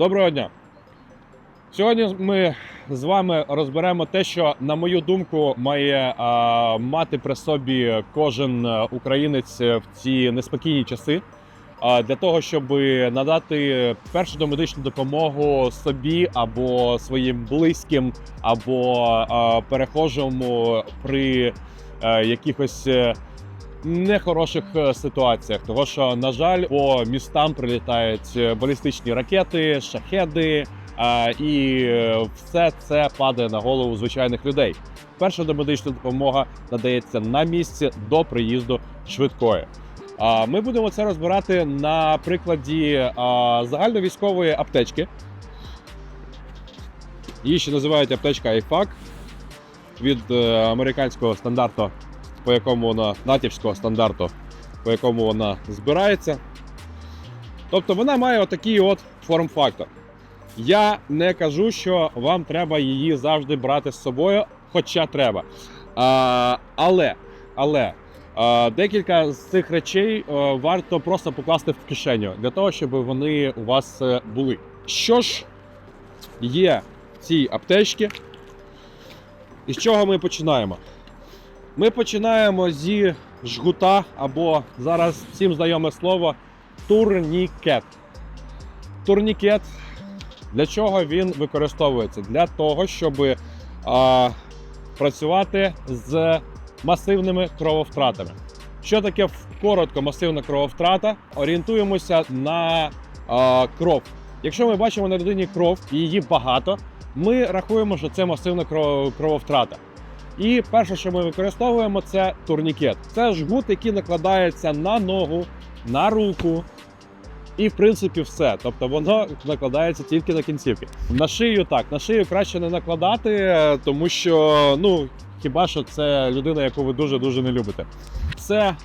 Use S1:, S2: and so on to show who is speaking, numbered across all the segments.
S1: Доброго дня! Сьогодні ми з вами розберемо те, що, на мою думку, має а, мати при собі кожен е, українець в ці неспокійні часи. а, Для того, щоб надати першу домедичну допомогу собі або своїм близьким, або а, перехожому при е, якихось е, нехороших е, ситуаціях. Тому що, на жаль, по містам прилітають е, балістичні ракети, шахеди, а, і е, все це падає на голову звичайних людей. Перша домедична допомога надається на місці до приїзду швидкої. А ми будемо це розбирати на прикладі а, загальновійськової аптечки. Її ще називають аптечка IFAC від американського стандарту, по якому вона натівського стандарту, по якому вона збирається. Тобто вона має отакий от форм-фактор. Я не кажу, що вам треба її завжди брати з собою, хоча треба. А, але, але а, декілька з цих речей а, варто просто покласти в кишеню для того, щоб вони у вас е, були. Що ж є в цій аптечці? І з чого ми починаємо? Ми починаємо зі жгута або зараз всім знайоме слово турнікет. Турнікет для чого він використовується? Для того, щоб а, працювати з масивними крововтратами. Що таке коротко масивна крововтрата? Орієнтуємося на а, кров. Якщо ми бачимо на людині кров і її багато, ми рахуємо, що це масивна кров- крововтрата. І перше, що ми використовуємо, це турнікет. Це жгут, який накладається на ногу, на руку, і в принципі все. Тобто воно накладається тільки на кінцівки. На шию так, на шию краще не накладати, е, тому що ну хіба що це людина, яку ви дуже дуже не любите. Це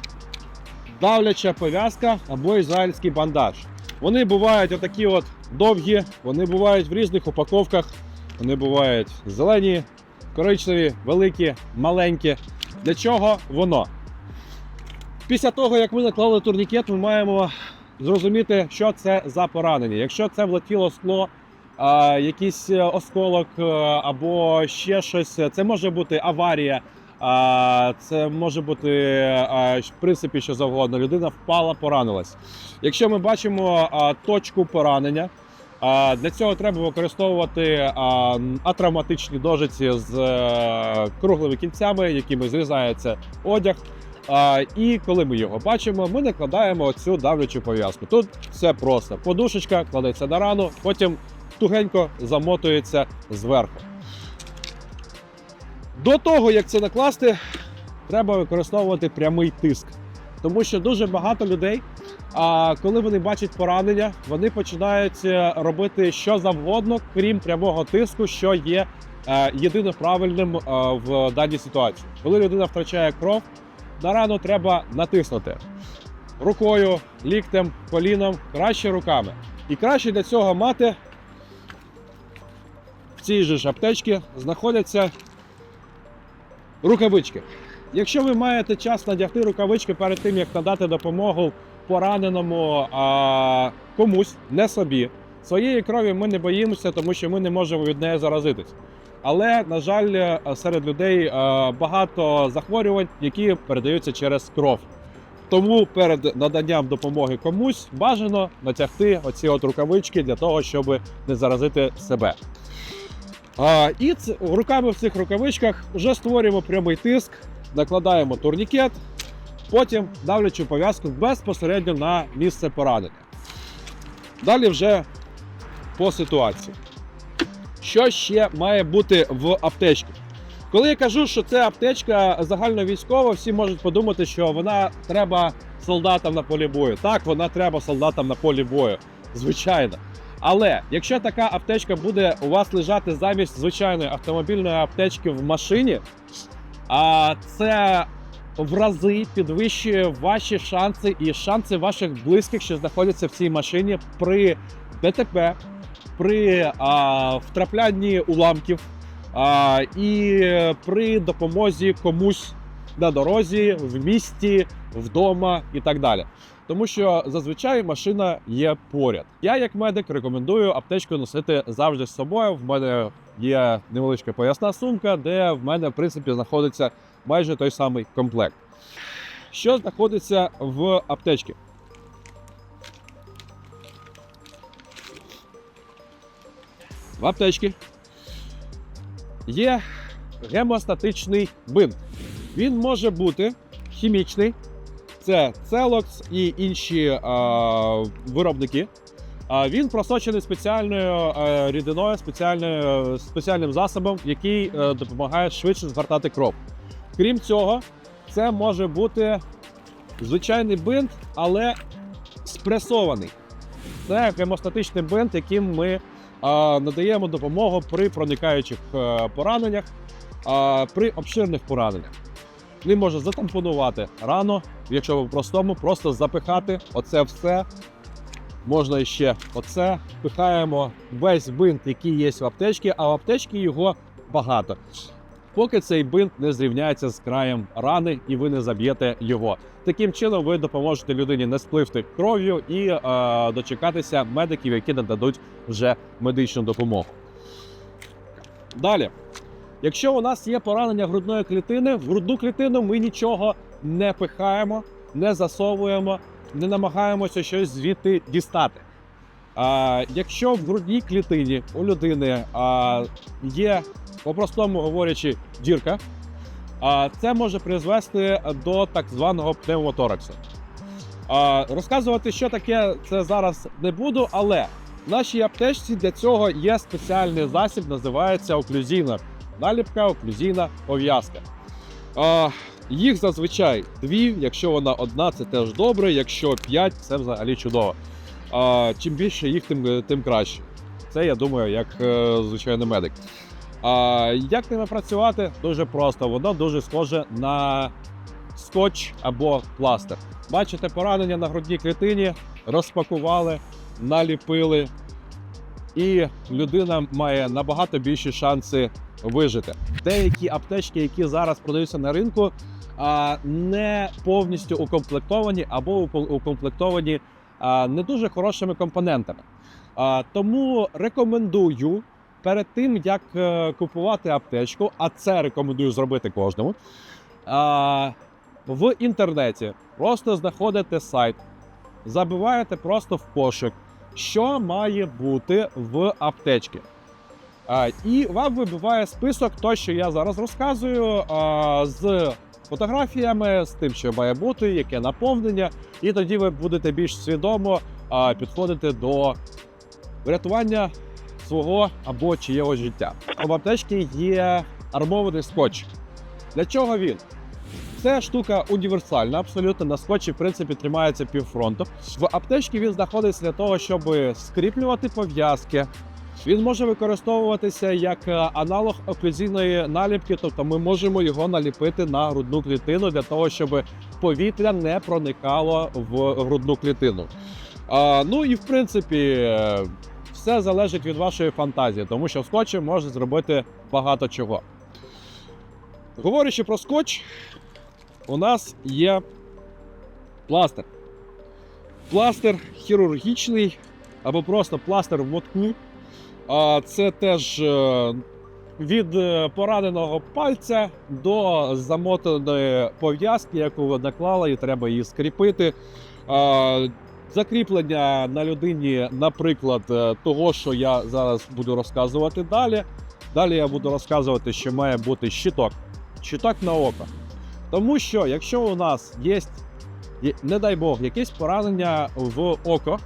S1: давляча пов'язка або ізраїльський бандаж. Вони бувають отакі от довгі, вони бувають в різних упаковках. Вони бувають зелені, коричневі, великі, маленькі. Для чого воно? Після того, як ми наклали турнікет, ми маємо зрозуміти, що це за поранення. Якщо це влетіло скло, а, якийсь е, осколок е, або ще щось, це може бути аварія, а, це може бути а, в принципі що завгодно. Людина впала, поранилась. Якщо ми бачимо а, точку поранення. Для цього треба використовувати атравматичні дожиці з е, круглими кінцями, якими зрізається одяг. І коли ми його бачимо, ми накладаємо цю давлячу пов'язку. Тут все просто. Подушечка кладеться на рану, потім тугенько замотується зверху. До того, як це накласти, треба використовувати прямий тиск. Тому що дуже багато людей, а коли вони бачать поранення, вони починають е, робити що завгодно, крім прямого тиску, що є е, єдино правильним е, в даній ситуації. Коли людина втрачає кров, на рану треба натиснути рукою, ліктем, коліном, краще руками. І краще для цього мати в цій же ж аптечці знаходяться рукавички. Якщо ви маєте час надягти рукавички перед тим, як надати допомогу пораненому а, комусь, не собі, своєї крові ми не боїмося, тому що ми не можемо від неї заразитись. Але, на жаль, е, серед людей е, багато захворювань, які передаються через кров. Тому перед наданням допомоги комусь бажано натягти оці от рукавички для того, щоб не заразити себе. А, і руками в цих рукавичках вже створюємо прямий тиск, накладаємо турнікет, потім давлячу пов'язку безпосередньо на місце поранення. Далі вже по ситуації. Що ще має бути в аптечці? Коли я кажу, що це аптечка загальновійськова, всі можуть подумати, що вона треба солдатам на полі бою. Так, вона треба солдатам на полі бою, звичайно. Але якщо така аптечка буде у вас лежати замість звичайної автомобільної аптечки в машині, а це в рази підвищує ваші шанси і шанси ваших близьких, що знаходяться в цій машині при ДТП, при а, втраплянні уламків а, і при допомозі комусь на дорозі, в місті, вдома і так далі. Тому що зазвичай машина є поряд. Я, як медик, рекомендую аптечку носити завжди з собою. В мене є невеличка поясна сумка, де в мене, в принципі, знаходиться майже той самий комплект. Що знаходиться в аптечці? В аптечці є гемостатичний бинт. Він може бути хімічний, це Целокс і інші е, виробники. А він просочений спеціальною е, рідиною, спеціальною, спеціальним засобом, який е, допомагає швидше згортати кров. Крім цього, це може бути звичайний бинт, але спресований. Це гемостатичний бинт, яким ми надаємо допомогу при проникаючих пораненнях, при обширних пораненнях. Він може затампонувати рану, якщо ви простому, просто запихати оце все. Можна ще оце. Пихаємо весь бинт, який є в аптечці, а в аптечці його багато. Поки цей бинт не зрівняється з краєм рани і ви не заб'єте його. Таким чином ви допоможете людині не спливти кров'ю і е, дочекатися медиків, які нададуть вже медичну допомогу. Далі, якщо у нас є поранення грудної клітини, в грудну клітину ми нічого не пихаємо, не засовуємо, не намагаємося щось звідти дістати. А, якщо в грудній клітині у людини а, є, по-простому говорячи, дірка, а, це може призвести до так званого пневмотораксу. А, розказувати, що таке це зараз не буду, але в нашій аптечці для цього є спеціальний засіб, називається оклюзійна наліпка, оклюзійна пов'язка. Їх зазвичай дві, якщо вона одна, це теж добре, якщо п'ять, це взагалі чудово. А, чим більше їх, тим, тим краще. Це я думаю, як е, звичайний медик. А, як ними працювати? Дуже просто. Воно дуже схоже на скотч або пластир. Бачите, поранення на грудній клітині, розпакували, наліпили, і людина має набагато більші шанси вижити. Деякі аптечки, які зараз продаються на ринку, не повністю укомплектовані або укомплектовані не дуже хорошими компонентами. Тому рекомендую перед тим, як е, купувати аптечку, а це рекомендую зробити кожному. В інтернеті просто знаходите сайт, забиваєте просто в пошук, що має бути в аптечці. І вам вибиває список, то, що я зараз розказую, з фотографіями, з тим, що має бути, яке наповнення, і тоді ви будете більш свідомо підходити до врятування свого або чиєгось життя. В аптечці є армований скотч. Для чого він? Це штука універсальна, абсолютно на скотчі, в принципі, тримається півфронту. В аптечці він знаходиться для того, щоб скріплювати пов'язки. Він може використовуватися як е, аналог оклюзійної наліпки, тобто ми можемо його наліпити на грудну клітину для того, щоб повітря не проникало в грудну клітину. А, ну і в принципі, все залежить від вашої фантазії, тому що скотчем можна зробити багато чого. Говорячи про скотч, у нас є пластир. Пластир хірургічний або просто пластир в мотку. Це теж е, від е, пораненого пальця до замотаної пов'язки, яку ви наклали, і треба її скріпити. Закріплення на людині, наприклад, е, того, що я зараз буду розказувати далі. Далі я буду розказувати, що має бути щиток. Щиток на око. Тому що, якщо у нас є, не дай Бог, якесь поранення в око,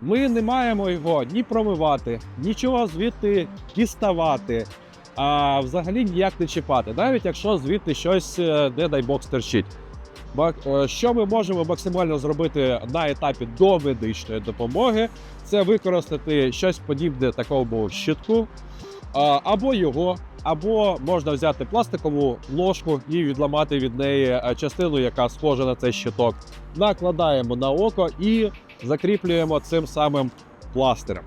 S1: ми не маємо його ні промивати, нічого звідти діставати, а взагалі ніяк не чіпати, навіть якщо звідти щось, е, не дай Бог, стерчить. Е, Що ми можемо максимально зробити на етапі до медичної допомоги, це використати щось подібне такому щитку, або його, або можна взяти пластикову ложку і відламати від неї е, частину, яка схожа на цей щиток. Накладаємо на око і закріплюємо цим самим пластирем.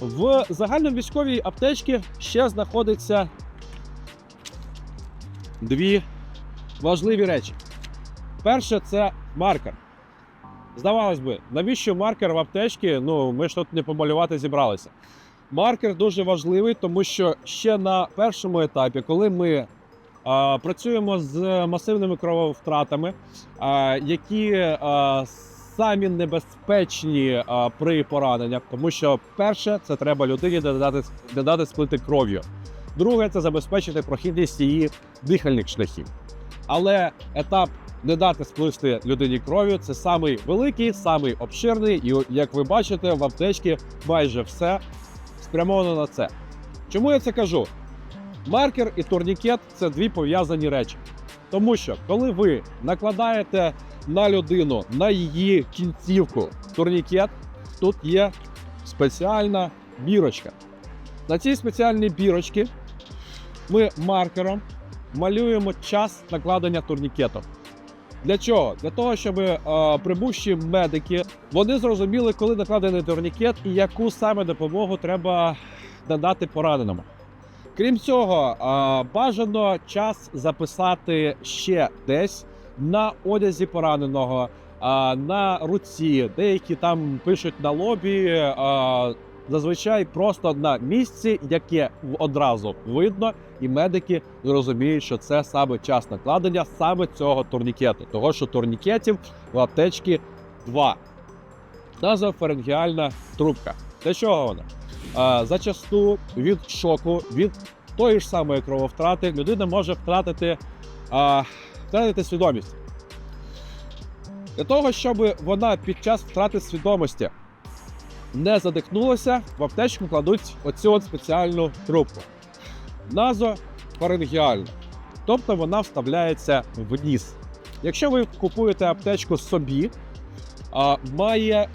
S1: В загальновійськовій аптечці ще знаходиться дві важливі речі. Перше, це маркер. Здавалось би, навіщо маркер в аптечці? Ну, ми ж тут не помалювати зібралися. Маркер дуже важливий, тому що ще на першому етапі, коли ми а, працюємо з масивними крововтратами, а, які а, самі небезпечні а, при пораненнях, тому що перше, це треба людині не дати, не дати сплити кров'ю. Друге, це забезпечити прохідність її дихальних шляхів. Але етап не дати сплисти людині кров'ю це самий великий, самий обширний, і як ви бачите, в аптечці майже все спрямовано на це. Чому я це кажу? Маркер і турнікет це дві пов'язані речі. Тому що коли ви накладаєте на людину на її кінцівку турнікет, тут є спеціальна бірочка. На цій спеціальній бірочці ми маркером малюємо час накладення турнікету. Для чого? Для того, щоб е, прибувші медики вони зрозуміли, коли накладений турнікет і яку саме допомогу треба надати пораненому. Крім цього, е, бажано час записати ще десь на одязі пораненого, е, на руці, деякі там пишуть на лобі. е, Зазвичай просто на місці, яке одразу видно, і медики розуміють, що це саме час накладення саме цього турнікету. Того, що турнікетів в аптечці два. Назофарингіальна трубка. Для чого вона? А, зачасту від шоку, від тої ж самої крововтрати, людина може втратити, а, втратити свідомість. Для того, щоб вона під час втрати свідомості не задихнулася, в аптечку кладуть оцю от спеціальну трубку. Назофарингіальна. Тобто вона вставляється в ніс. Якщо ви купуєте аптечку собі, а, має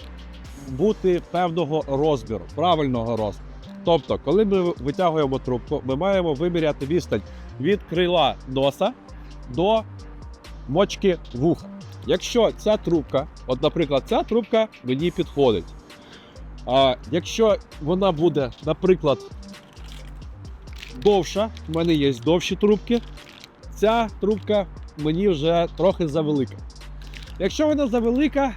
S1: бути певного розміру, правильного розміру. Тобто, коли ми витягуємо трубку, ми маємо виміряти відстань від крила носа до мочки вуха. Якщо ця трубка, от, наприклад, ця трубка мені підходить. А якщо вона буде, наприклад, довша, в мене є довші трубки, ця трубка мені вже трохи завелика. Якщо вона завелика,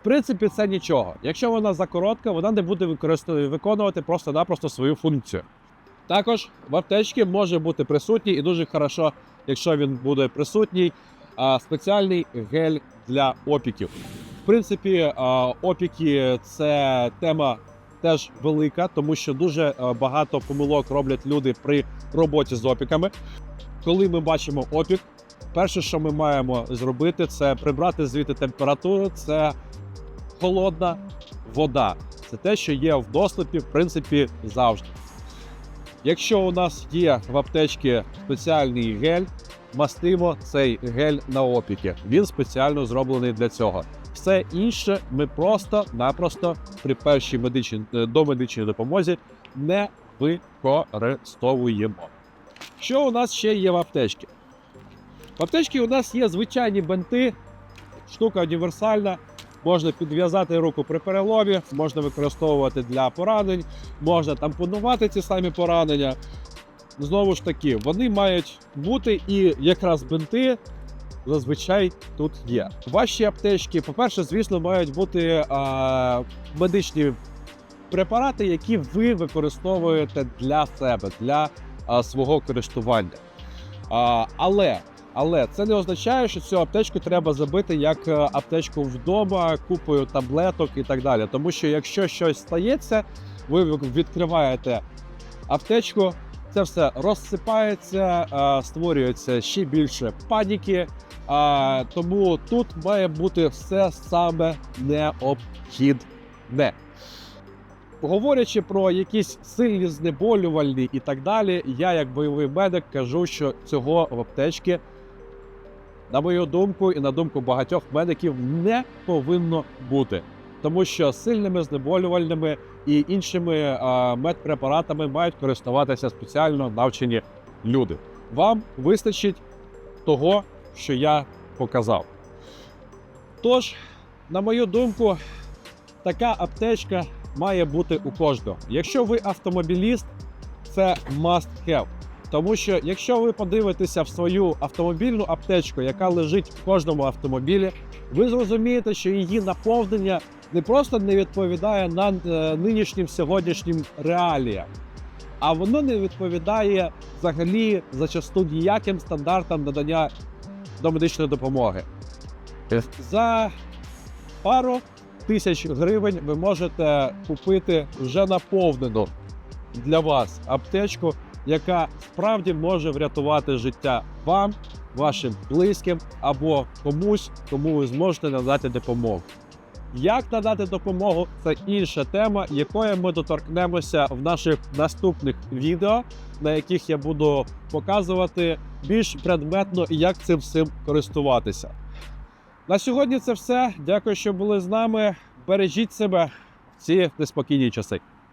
S1: в принципі, це нічого. Якщо вона закоротка, вона не буде виконувати просто-напросто свою функцію. Також в аптечці може бути присутній і дуже хорошо, якщо він буде присутній, спеціальний гель для опіків. Принципі, опіки це тема теж велика, тому що дуже багато помилок роблять люди при роботі з опіками. Коли ми бачимо опік, перше, що ми маємо зробити, це прибрати звідти температуру. Це холодна вода. Це те, що є в доступі, в принципі, завжди. Якщо у нас є в аптечці спеціальний гель, мастимо цей гель на опіки. Він спеціально зроблений для цього. Все інше ми просто-напросто при першій медичній е, домедичній допомозі не використовуємо. Що у нас ще є в аптечці? В аптечці у нас є звичайні бенти, штука універсальна. Можна підв'язати руку при переломі, можна використовувати для поранень, можна тампонувати ці самі поранення. Знову ж таки, вони мають бути і якраз бинти зазвичай тут є. Ваші аптечки, по-перше, звісно, мають бути а, медичні препарати, які ви використовуєте для себе, для а, свого користування. А, але але це не означає, що цю аптечку треба забити як е, аптечку вдома, купою таблеток і так далі. Тому що якщо щось стається, ви відкриваєте аптечку, це все розсипається, створюється ще більше паніки. Тому тут має бути все саме необхідне. Говорячи про якісь сильні знеболювальні і так далі, я, як бойовий медик, кажу, що цього в аптечці, на мою думку, і на думку багатьох медиків, не повинно бути. Тому що сильними знеболювальними і іншими медпрепаратами мають користуватися спеціально навчені люди. Вам вистачить того, що я показав. Тож, на мою думку, така аптечка має бути у кожного. Якщо ви автомобіліст, це must have. Тому що якщо ви подивитеся в свою автомобільну аптечку, яка лежить в кожному автомобілі, ви зрозумієте, що її наповнення не просто не відповідає на е, нинішнім сьогоднішнім реаліям, а воно не відповідає взагалі зачасту ніяким стандартам надання домедичної допомоги. За пару тисяч гривень ви можете купити вже наповнену для вас аптечку, яка справді може врятувати життя вам, вашим близьким або комусь, кому ви зможете надати допомогу. Як надати допомогу це інша тема, якої ми доторкнемося в наших наступних відео, на яких я буду показувати більш предметно, як цим всім користуватися. На сьогодні це все. Дякую, що були з нами. Бережіть себе в ці неспокійні часи.